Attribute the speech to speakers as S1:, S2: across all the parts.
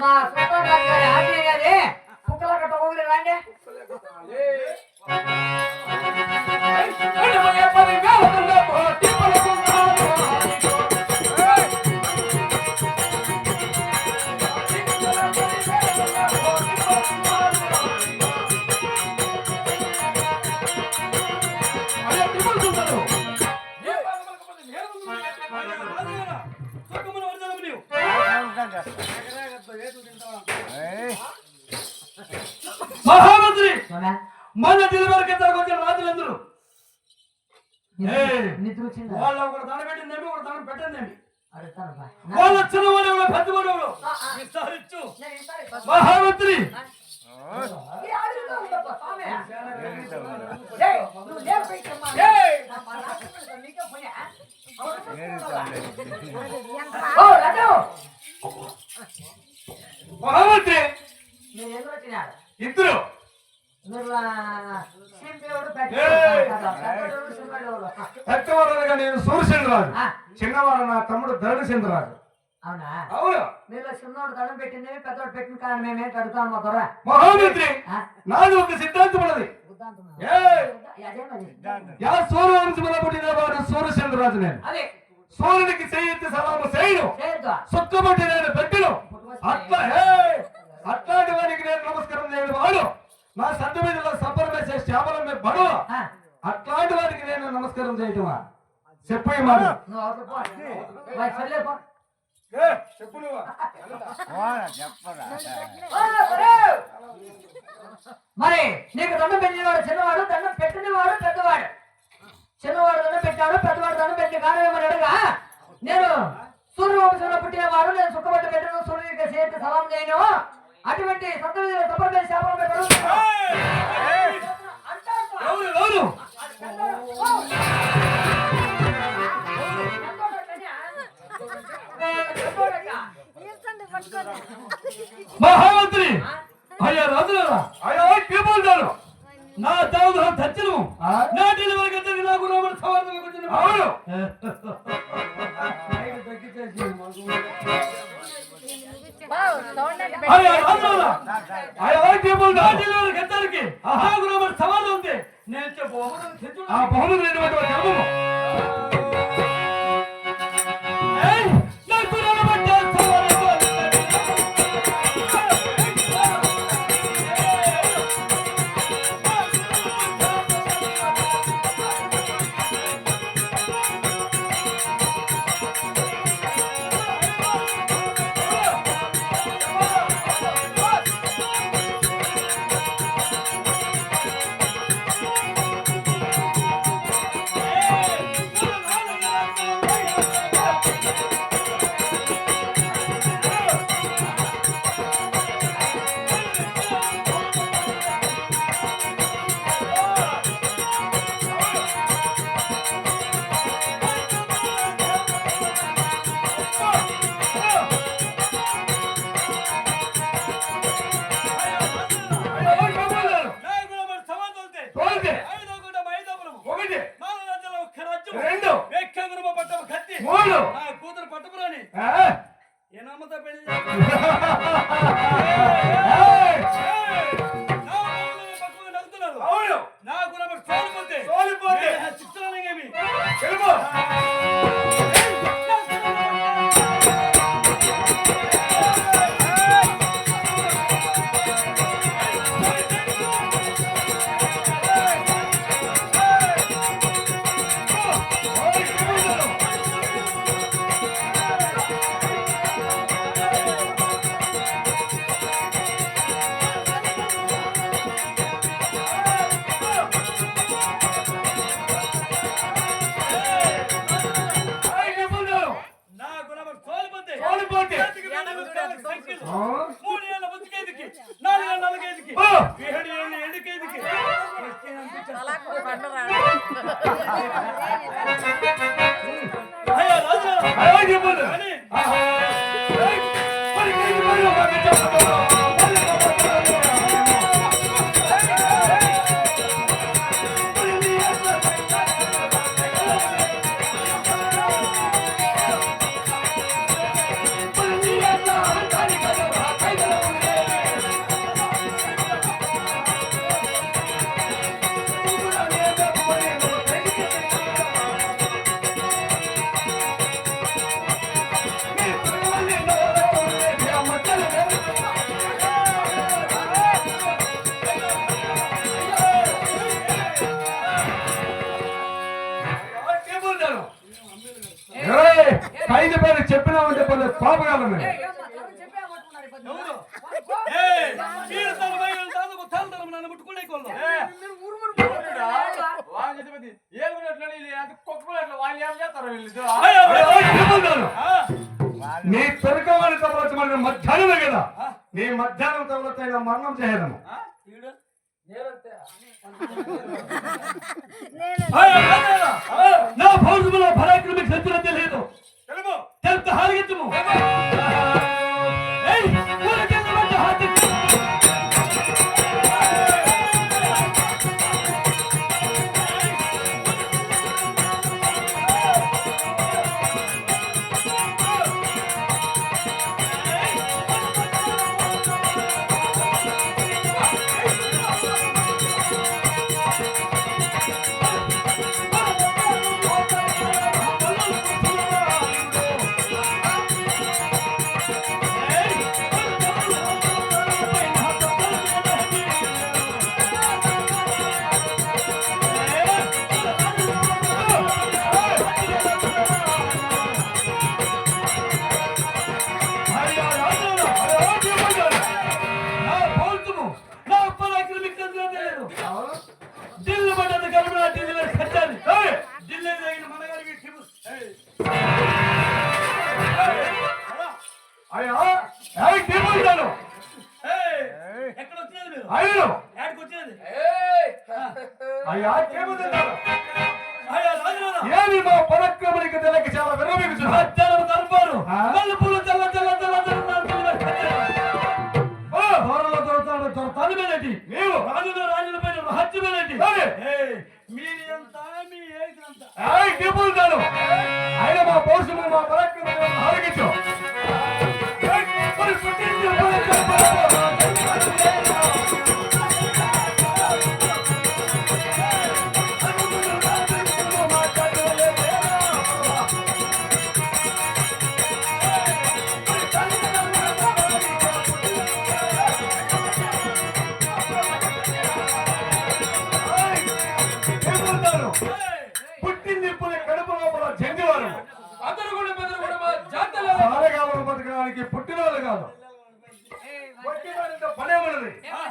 S1: మా కుటుంబ గారి కుక్కల కట్ట ఊరి రాండి
S2: మహామంత్రి! మన డెలివరీకి వచ్చిన రాజులందరూ? వాళ్ళ ఒకటి దండ పెట్టిందేమి ఒకటి దండ పెట్టిందేమి. వాళ్ళ
S1: ఆ, ఆ.
S2: విచారించు
S1: నేను ఇస్తాను, ఇస్తాను.
S2: మహామంత్రి. మహామంత్రి!
S1: మీరు ఎందుకు వచ్చినారు?
S2: ఇద్దరు.
S1: పెద్దవాడు,
S2: నేను సూర్యచంద్రరాజు. చిన్నవాడు నా తమ్ముడు ధరణచంద్రరాజు.
S1: అవునా?
S2: అవును.
S1: మీలో చిన్నోడు దండం పెట్టింది పెద్దోడు పెట్టిన కారణం మేమేంటి అడుగుతాం మా దొర?
S2: మహామంత్రి నాది ఒక సిద్ధాంతం ఉన్నది
S1: బుద్ధాంతమా?
S2: ఏయ్!
S1: అదే మరి.
S2: యా సూర్యవంశముల పుట్టిన వాడు సూర్యచంద్రరాజు నేను.
S1: అదే.
S2: సూర్యునికి చెయ్యెత్తి సలాము చేయను. సుక్కబట్టి నేను పెట్టిను. అట్లా అట్లాంటి వారికి నేను నమస్కారం చేయడం వాడు నా సంత మీద సంపర వేసే శ్యామలం మీద బడు అట్లాంటి వారికి నేను నమస్కారం చేయటమా? చెప్పు మాట చెప్పు నువ్వు. నా దావుదు తచ్చను నా డెలివరీ గంటకి నాకు రాబడి సవార్థకు వచ్చిన అవును అయ్యా రాజులారా అయ్యా కేబుల్ నా డెలివరీ గంటకి నాకు రాబడి సవాలు ఉంది నేను చెప్పు ఆ బహుమతి
S1: ఊరు పోతున్నారు.
S2: నీ పెరకవాడి తమలొచ్చి మరి మధ్యాహ్నమే కదా. నీ మధ్యాహ్నం ఆయన మరణం చేయడము నా భౌతికలో పరాక్రమి ఏమి మా పరాక్రమనికి తెలియక చాలా విరమించు
S3: దర్బారు
S2: ఆ?
S3: మల్లెపూలు తెల్ల తెల్ల
S2: ఓ, దొరలో దొరతాడు దొరతాడు మేలేటి నీవు
S3: రాజులు రాజుల పైన
S2: అదే.
S3: ఏయ్, మీది ఎంత మీ ఏది ఎంత
S2: ఏయ్, కేమున్నాడు ఆయన మా పౌరుషము మా పరాక్రమం ఆరగించు ఏయ్, మరి పుట్టించు,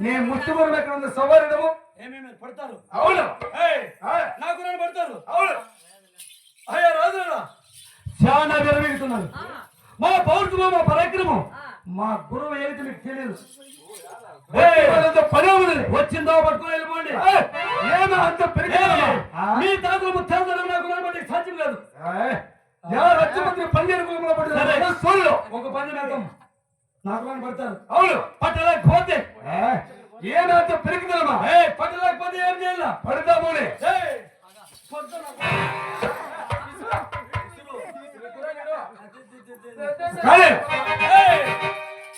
S2: నీ ముష్టిమురం ఎక్కడ ఉంది? సవారిడము
S3: ఏమేమి? పడతారు.
S2: అవును.
S3: ఏయ్,
S2: ఆయ్,
S3: నాకు పడతారు.
S2: అవును.
S3: అయ్యా రాజులారా.
S2: చాలా విరమిస్తున్నారు మా పౌరుషము మా పరాక్రమం. మా గురువు ఏంటి మీకు తెలియదు? పుట్టినవాడితో పనే ఉన్నది
S3: వచ్చిందో పట్టుకుని వెళ్ళిపోండి.
S2: ఏమో అంత?
S3: మీ తాతలు ముత్తాతలు నాకు సాధ్యం కాదు.
S2: సోళ్ళు
S3: ఒక పని మేకం నాకు నన్ను పడతారు
S2: అవును
S3: పట్టలేకపోతే
S2: ఏయ్, ఏమంత పెరుగుదలమా
S3: ఏ పట్టలేకపోతే ఏం చేయాల ఏయ్,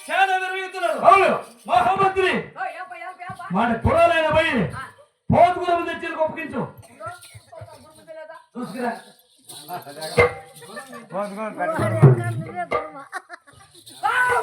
S3: చాలా విరమిస్తున్నారు
S2: అవును మహామంత్రి. మన కురాలైన పోయి పోతుకులం తెచ్చి ఒప్పగించు? చూసుకురా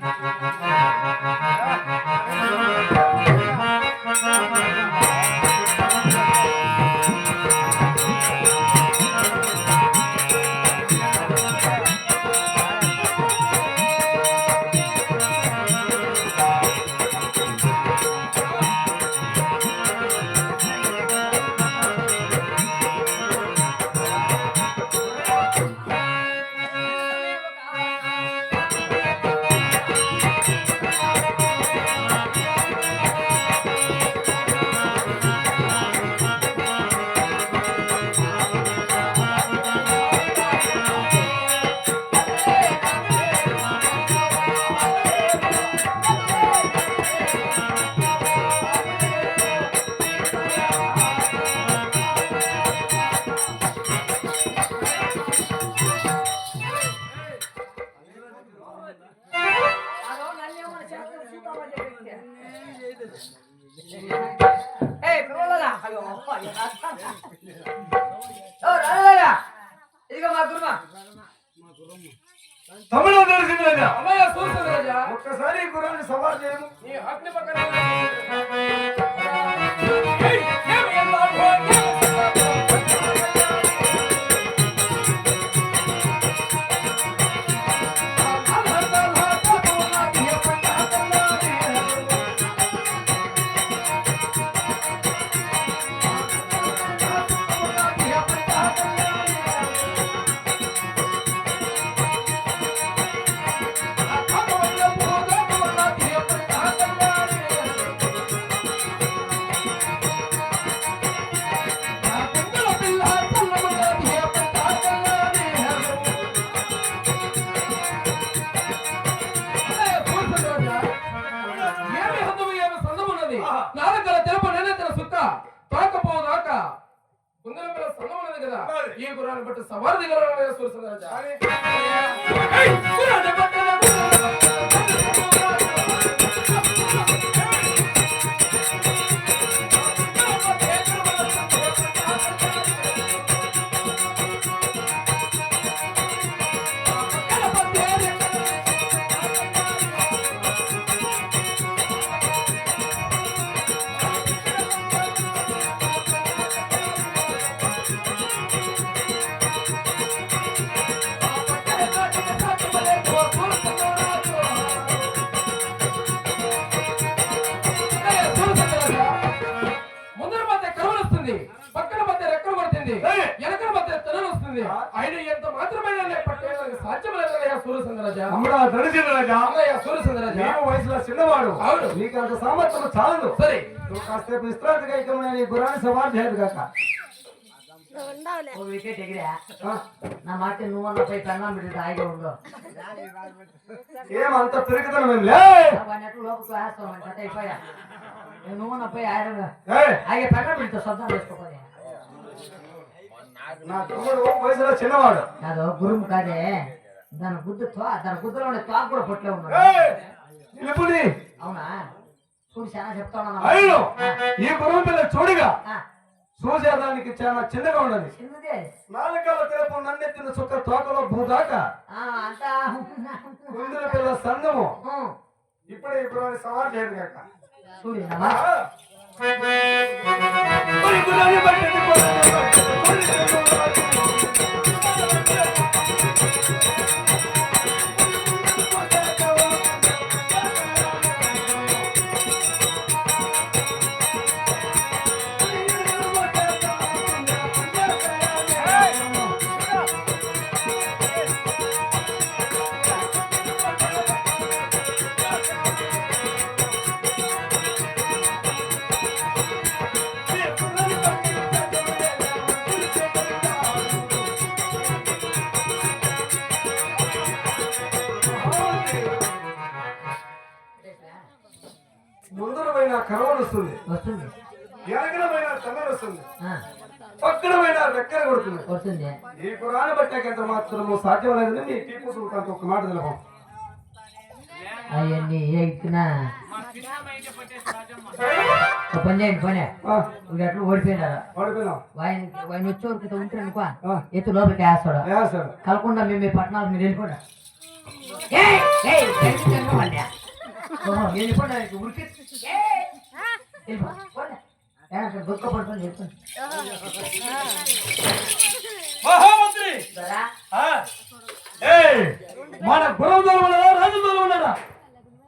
S4: Thank you.
S3: ఒక్కసారి ఈ సవాల్ చేయము.
S4: నీ ఆజ్ఞ పక్కన
S3: తమ్ముడా తెలిసింది రాజా
S4: అమ్మయ్య సూర్యచంద్రరాజా
S3: నీవు వయసులో చిన్నవాడు.
S4: అవును.
S3: నీకు అంత సామర్థ్యం చాలదు.
S4: సరే.
S3: నువ్వు కాసేపు విశ్రాంతిగా ఇక నేను ఈ గుర్రాన్ని సవాల్ చేయదు కాక.
S4: ఓ వికెట్ ఎగిరా? నా మాట నువ్వు అన్నపై పెన్నా బిడ్డ హాయిగా ఉండు.
S3: ఏమంత పెరుగుతాను మేము లే!
S4: అవన్నీ లోపలికి వేస్తామంటే అదే అయిపోయా. నువ్వు అన్నపై ఆయన
S3: ఏయ్,
S4: హాయిగా పెన్నా బిడ్డ సొంతం చేసుకోపోయా?
S3: నా తమ్ముడు వయసులో చిన్నవాడు.
S4: కాదు గురుము కాదే. దాని గుద్దు దాని గుద్దులో ఉండే తోక కూడా పొట్లే ఉన్నాడు అవునా? చూడు చాలా చెప్తా
S3: అయ్యో!
S4: ఉన్నా
S3: ఈ గుర్రం పిల్ల చూడిగా.
S4: ఆ,
S3: చూసేదానికి చాలా చిన్నగా ఉండదు నాలుగల తెలుపు నన్నెత్తిన చుక్క తోకలో భూదాక. కుందుల పిల్ల సందము. ఇప్పుడే గుర్రాన్ని సవాల్ చేయదు కాక
S4: చూడు
S3: వస్తుంది
S4: వస్తుంది
S3: తన్నలు వస్తుంది
S4: ఆ,
S3: పక్కన పోయిన రెక్కల కొడుతుంది
S4: వస్తుంది
S3: ఈ పురాణ బట్టాక ఎంత మాత్రము సాధ్యం లేదని నీ టీపు సుల్తాన్ ఒక మాట తెలుపం
S4: అవన్నీ ఎక్కినా ఒక పని చేయండి పని ఇప్పుడు ఎట్లా ఓడిపోయినారు
S3: పడిపోయినాం
S4: వాయిన్ వాయిన్ వచ్చే వరకు ఉంటే అనుకో
S3: ఆ.
S4: ఎత్తు లోపలికి వేస్తాడు కలకుండా మేము మీ పట్టణాలకు మీరు వెళ్ళిపోండి ఉరికి.
S2: మహామంత్రి!
S3: మన గురం దొర ఉన్నారా రాజు దొర ఉన్నారా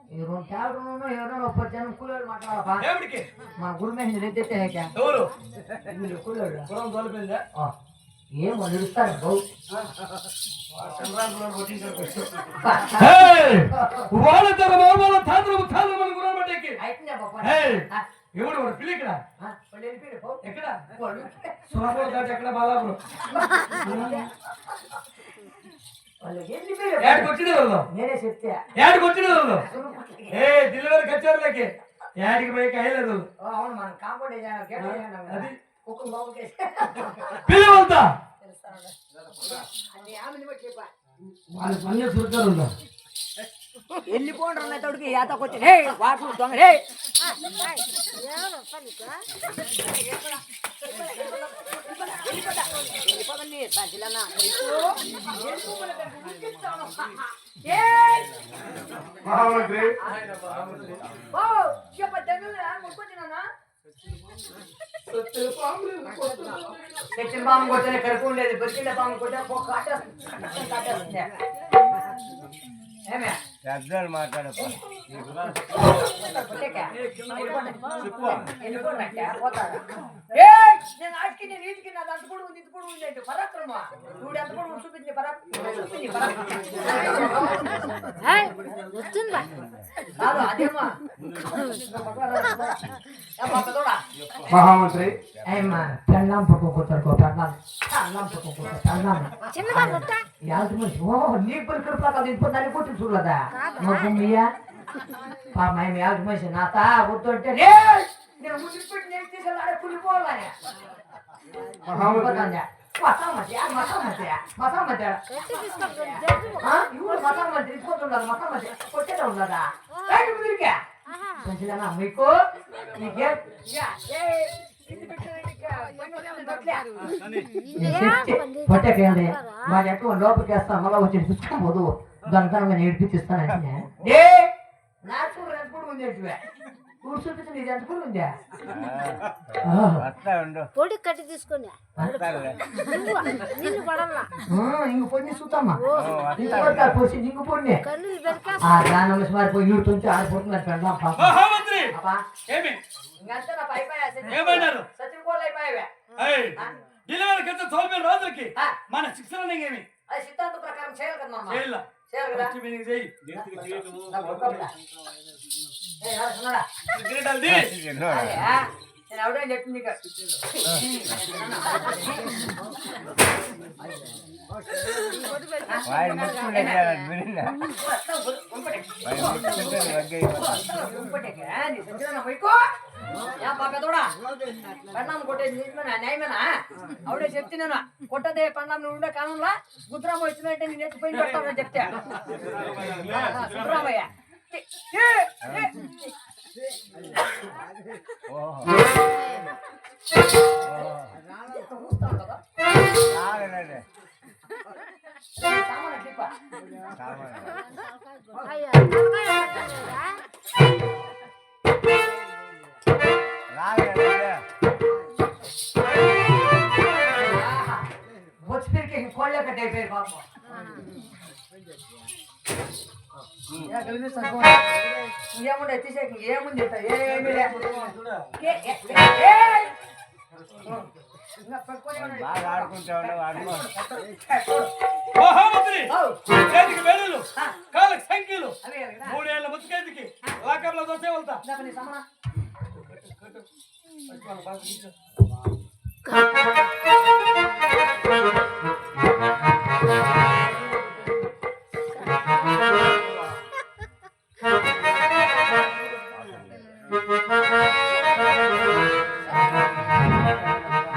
S4: ఈ రెండు క్యాలరీలు ఎవరైనా ఒక్క జనం కూలోళ్ళు మాట్లాడాలపా
S2: ఏమిటికి
S4: మన గురుమేషన్ ఎత్తేస్తే
S2: ఎవరు?
S4: వీళ్ళు కూలోళ్ళు
S3: గురం
S4: ఆ, ఏం వాళ్ళు ఇస్తారు బహు.
S3: ఏయ్! వాళ్ళ తర వాళ్ళ తాతలు ముత్తాలు మన గురం బట్టకి
S4: అయితే బాబా?
S3: ఏయ్! ఎవడు వాడు పిల్లి ఇక్కడ
S4: వాళ్ళు.
S3: ఎక్కడ?
S4: వాళ్ళు
S3: సురపూర్ దాటి ఎక్కడ? బాలాపురం.
S4: వాళ్ళు వెళ్ళిపోయారు.
S3: ఏడికి వచ్చింది వెళ్దాం
S4: నేనే చెప్తే.
S3: ఏడికి వచ్చింది వెళ్దాం ఏ ఢిల్లీ వరకు వచ్చారులేకి ఏడికి పోయి కయ్యలేదు.
S4: అవును మనం కాంపౌండ్.
S3: అది. పిల్లి వెళ్తా. వాళ్ళ పని ఉందా
S1: వెళ్ళిపోండి అన్న తోడికి? ఏతకొచ్చి హే వాటి దొంగ
S5: మహామంత్రి
S1: తెచ్చిన పాము కొట్టిన కడుపు ఉండేది బతికిన పాము కొట్టిన కాటేస్తుంది
S5: పెద్దలు మాట్లాడప
S1: కొట్టేకా? వెళ్ళిపోండి పోతారా ఏయ్! నేను ఆటికి నేను ఈటికి నాది అంత పొడుగు ఉంది ఇంత పొడుగు ఉంది అంటే పరాక్రమ నువ్వు ఎంత పొడుగు చూపించి పరాక్ చూపించి పరాక్రమ అదేమా
S5: మహామంత్రి
S1: పెళ్ళాం పట్టుకోతారు పెళ్ళాం పెళ్ళాం పెళ్ళాం
S6: చిన్నగా కొట్ట
S1: యాదు మనిషి ఓ నీ పలికరు ప్రకారం ఇంకో దాన్ని కొట్టి చూడదా మమ్మయ్య పాప మేము యాదు మనిషి నా తా వద్దు అంటే రే నేను ముందు పెట్టి నేను తీసుకెళ్ళాడే కులిపోవాలని
S5: మహామంత్రి
S1: మసామతి ఇవ్వడు తీసుకుంటున్నారు మసామతి కొట్టేదా ఉన్నదా? రైట్ మంచిదన్నా మీకు? నీకే? మా ఎక్కువ లోపలికి వేస్తా మళ్ళీ వచ్చి చూసుకోబోదు దొంగతనంగా నేర్పించిస్తానంటే. నాకు కూడా ఉంది నీది ఉందా?
S6: పొడి కట్టి తీసుకొని పడల్లా.
S1: ఇంక చూద్దామా? ఇంక ఆ దాని పోయి ఇటు ఆడిపోతున్నారు పెడదాం
S3: ఏమన్నారు?
S1: సచిన్ కోళ్ళు అయిపోయావే.
S3: డెలివరీ కింద రోజులకి. మన శిక్షణ ఏమి?
S1: అది సిద్ధాంత ప్రకారం చేయాలి కదా
S3: చేయాలి?
S1: కదా?
S5: వాడి ముట్టుకుంటే వినిందా
S1: గుంపటి.
S5: వాడి ముట్టుకుంటే వగ్గై
S1: గుంపటికి, ఆ, నీ సచ్చిదానా పోయికో. యా పక్కదోడా. పెన్నాం కొట్టేది న్యాయమేనా? ఆవిడే చెప్తే నేను కొట్టదే పెన్నాం నువ్వు ఉండే కాలంలో గుద్రామ వచ్చినట్టే నేను ఎత్తిపోయి పెడతాను చెప్తే ఆ, ఆ, సుబ్బరామయ్య ఏ, ఏ, ఏ.
S5: ఓహో
S1: ఎంత ఊస్తావు ఏముండే తీసేకి ఏముంది
S5: బాగా
S3: చేతికి వేలులు కాళ్ళకి సంఖ్యలు. మూడేళ్ళ ముచ్చుకేతికి లాకర్లో దోసే వెళ్తా.
S1: ఇందాక నీ